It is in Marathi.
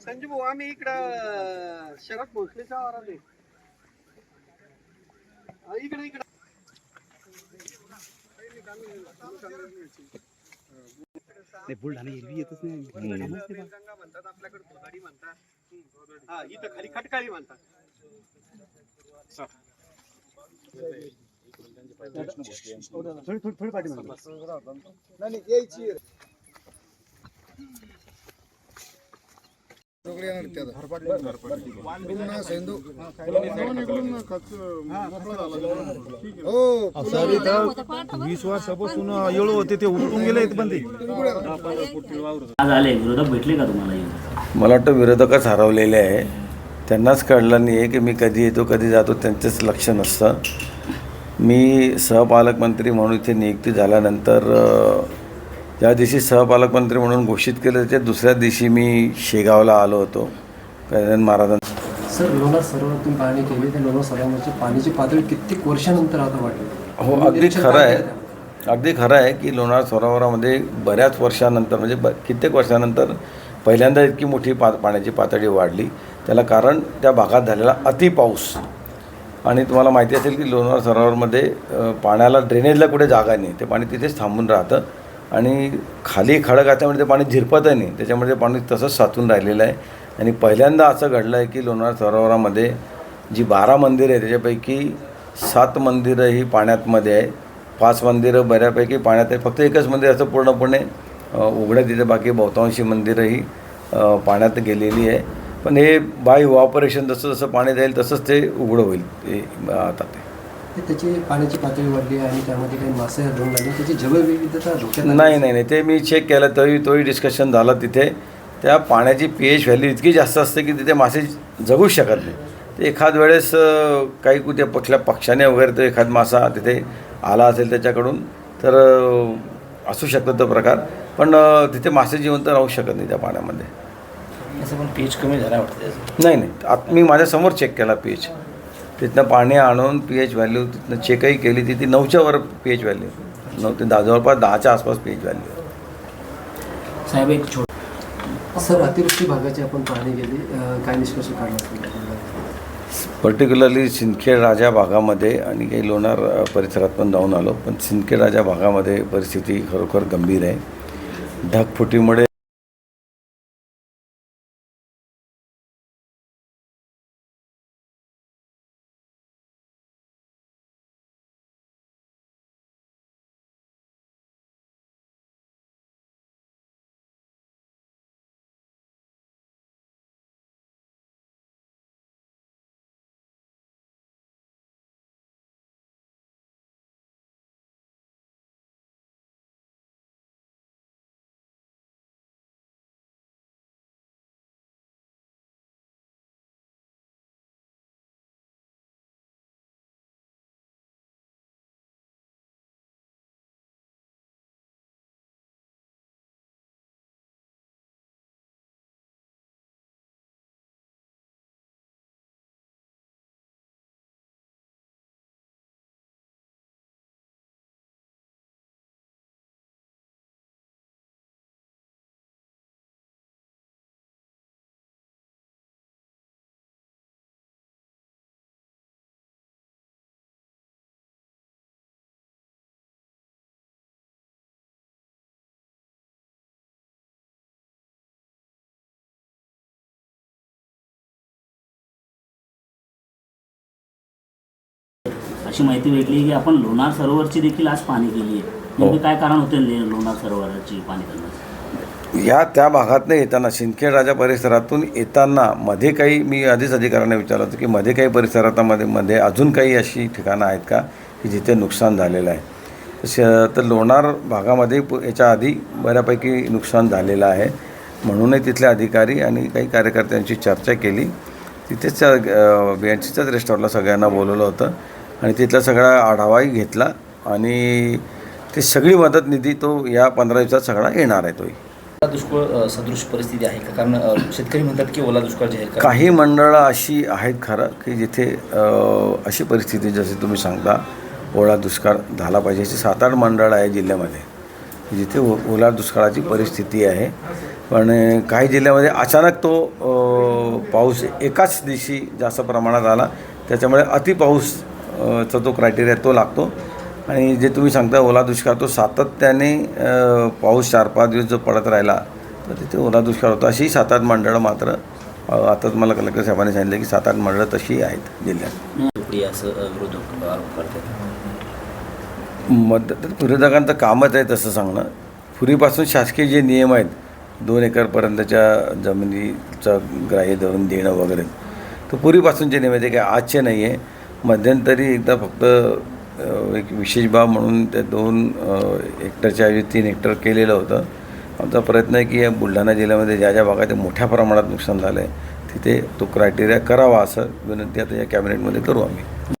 संजू भाऊ आम्ही इकडं शरद भोसलेच्या हा, इकडे इकडे. बुलढाणा एरवी येतच नाही. गंगा म्हणतात आपल्याकडे म्हणतात हा इथं खाली खटकाळी म्हणतात. थोडी थोडी थोडी पाठी वीस वर्षापासून येळू होते ते उठून गेले पण आज आले विरोधक भेटले का तुम्हाला मला वाटतं विरोधकच हरवलेले आहे. त्यांनाच कळलं नाही आहे की मी कधी येतो कधी जातो त्यांचंच लक्ष नसतं. मी सहपालकमंत्री म्हणून इथे नियुक्ती झाल्यानंतर ज्या दिवशी सहपालकमंत्री म्हणून घोषित केलं त्याच्या दुसऱ्या दिवशी मी शेगावला आलो होतो. गजानन महाराजांचं. सर लोणार सरोवरातून पाणी केली त्या लोणार सरोवराची पाण्याची पातळी कित्येक वर्षानंतर आता वाढली. हो अगदी खरं आहे. अगदी खरं आहे की लोणार सरोवरामध्ये बऱ्याच वर्षानंतर म्हणजे ब कित्येक वर्षानंतर पहिल्यांदा इतकी मोठी पा पाण्याची पातळी वाढली. त्याला कारण त्या भागात झालेला अतिपाऊस. आणि तुम्हाला माहिती असेल की लोणार सरोवरमध्ये पाण्याला ड्रेनेजला कुठे जागा नाही. ते पाणी तिथेच थांबून राहतं. आणि खाली खडक असल्यामुळे ते पाणी झिरपतही नाही. त्याच्यामुळे ते पाणी तसंच साचून राहिलेलं आहे. आणि पहिल्यांदा असं घडलं आहे की लोणार सरोवरामध्ये जी बारा मंदिरं आहे त्याच्यापैकी सात मंदिरं ही पाण्यातमध्ये आहे पाच मंदिरं बऱ्यापैकी पाण्यात आहे फक्त एकच मंदिर असं पूर्णपणे उघडं तिथे बाकी बहुतांशी मंदिरं ही पाण्यात गेलेली आहे. पण हे बाय इव्हॉपरेशन जसं जसं पाणी जाईल तसंच ते उघडं होईल ते आता ते. त्याची पाण्याची पातळी वाढली आणि त्यामध्ये काही मासे आढळून लागले त्याची जैवविविधता धोक्यात. नाही नाही नाही. ते मी चेक केलं तरी तोही डिस्कशन झालं तिथे. त्या पाण्याची पी एच व्हॅल्यू इतकी जास्त असते की तिथे मासे जगूच शकत नाही. ते एखाद वेळेस काही कुठे कुठल्या पक्षाने वगैरे तो एखाद मासा तिथे आला असेल त्याच्याकडून तर असू शकतो तो प्रकार. पण तिथे मासे जिवंत राहू शकत नाही त्या पाण्यामध्ये. असं पण कमी झाला वाटतं नाही नाही. आत मी माझ्यासमोर चेक केला पी एच तिथनं पाणी आणून पी एच व्हॅल्यू तिथनं चेकही केली. ती ती नऊच्या वर पी एच व्हॅल्यू नऊ ते दहा जवळपास दहाच्या आसपास पी एच व्हॅल्यू साहेब एक छोट सर अतिवृष्टी भागाची आपण पाहणी केली. अं, काय निष्कर्ष काढला पर्टिक्युलरली सिंदखेड राजा भागामध्ये आणि काही लोणार अ, परिसरात पण जाऊन आलो. पण सिंदखेड राजा भागामध्ये परिस्थिती खरोखर गंभीर आहे. ढगफुटीमुळे अशी माहिती भेटली की आपण लोणार सरोवरची देखील आज पाणी केली आहे. नेमकं काय कारण होते लोणार सरोवराची पाणी करण्याचं? या त्या भागातनं येताना सिंदखेड राजा परिसरातून येताना मध्ये काही मी आधीच अधिकाऱ्यांना विचारलं होतं की मध्ये काही परिसरातामध्ये मध्ये अजून काही अशी ठिकाणं आहेत का की जिथे नुकसान झालेलं आहे? श- तर लोणार भागामध्ये याच्या आधी बऱ्यापैकी नुकसान झालेलं आहे. म्हणूनही तिथले अधिकारी आणि काही कार्यकर्त्यांची चर्चा केली. तिथेच बियांचीच्याच रेस्टॉरंटला सगळ्यांना बोलवलं होतं. आणि तिथला सगळा आढावाही घेतला आणि ती सगळी मदत निधी तो या पंधरा दिवसात सगळा येणार आहे तोही. ओला दुष्काळ सदृश परिस्थिती आहे का? कारण शेतकरी म्हणतात की ओला दुष्काळ जाहीर काही मंडळं अशी आहेत खरं की जिथे अशी परिस्थिती जशी तुम्ही सांगता ओला दुष्काळ झाला पाहिजे. अशी सात आठ मंडळ आहे जिल्ह्यामध्ये जिथे ओ ओला दुष्काळाची परिस्थिती आहे. पण काही जिल्ह्यामध्ये अचानक तो पाऊस एकाच दिवशी जास्त प्रमाणात आला. त्याच्यामुळे अतिपाऊस चा जो क्रायटेरिया तो लागतो. आणि जे तुम्ही सांगता ओला दुष्काळ तो सातत्याने पाऊस चार पाच दिवस जर पडत राहिला तर तिथे ओला दुष्काळ होतो. अशी सात आठ मंडळं मात्र आताच मला कलेक्टर साहेबांनी सांगितलं की सात आठ मंडळं तशी आहेत जिल्ह्यात. मत तर विरोधकांचं कामच आहे तसं सांगणं. पूर्वीपासून शासकीय जे नियम आहेत दोन एकरपर्यंतच्या जमिनीचं ग्राह्य धरून देणं वगैरे तर पूर्वीपासूनचे नियम आहे ते काय आजचे नाही आहे मध्यंतरी एकदा फक्त एक विशेष बाब म्हणून ते दोन हेक्टरच्या ऐवजी तीन हेक्टर केलेलं होतं. आमचा प्रयत्न आहे की या बुलढाणा जिल्ह्यामध्ये ज्या ज्या भागात मोठ्या प्रमाणात नुकसान झालं आहे तिथे तो क्रायटेरिया करावा असं विनंती आता या कॅबिनेटमध्ये करू आम्ही.